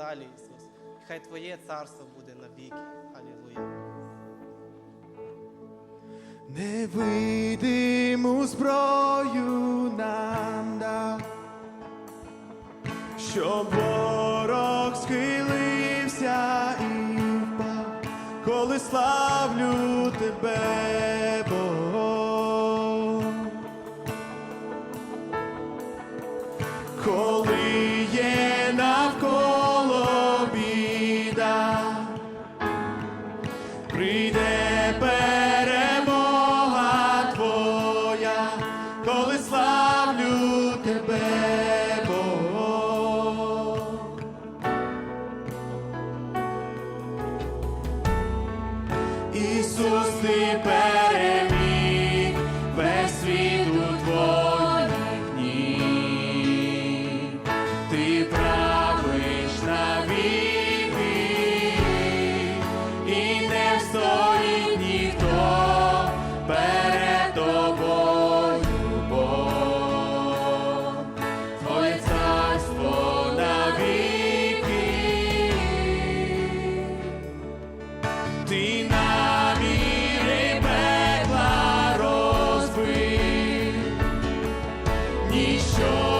далі, Ісус. І хай Твоє царство буде навіки. Алілуя. Невидиму зброю нам дав, щоб ворог схилився і впав, коли славлю тебе, Бог. Коли славлю тебе, Бог. Ісус, ти Show.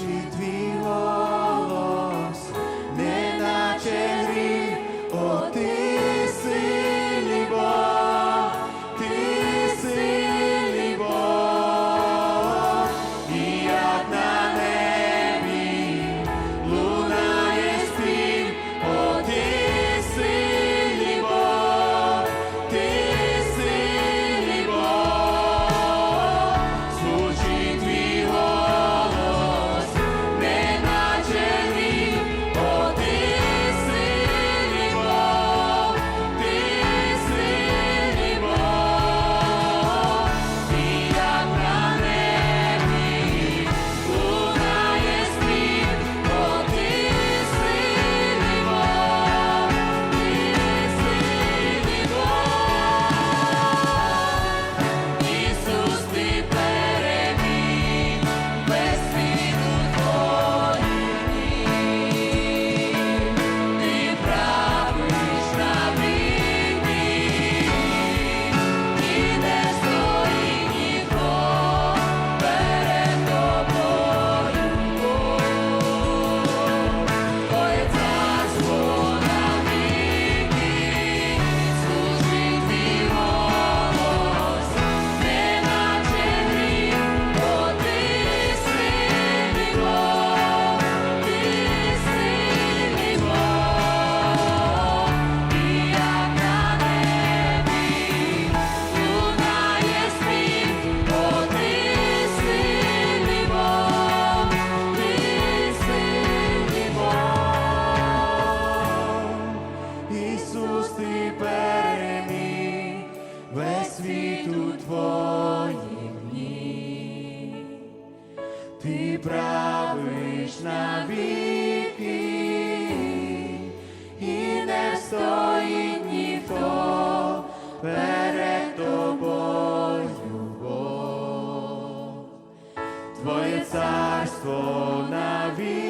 We vi. світу твоїм дні, ти правиш на віки, і не стоїть ніхто перед тобою, Бог. твоє царство на навіки.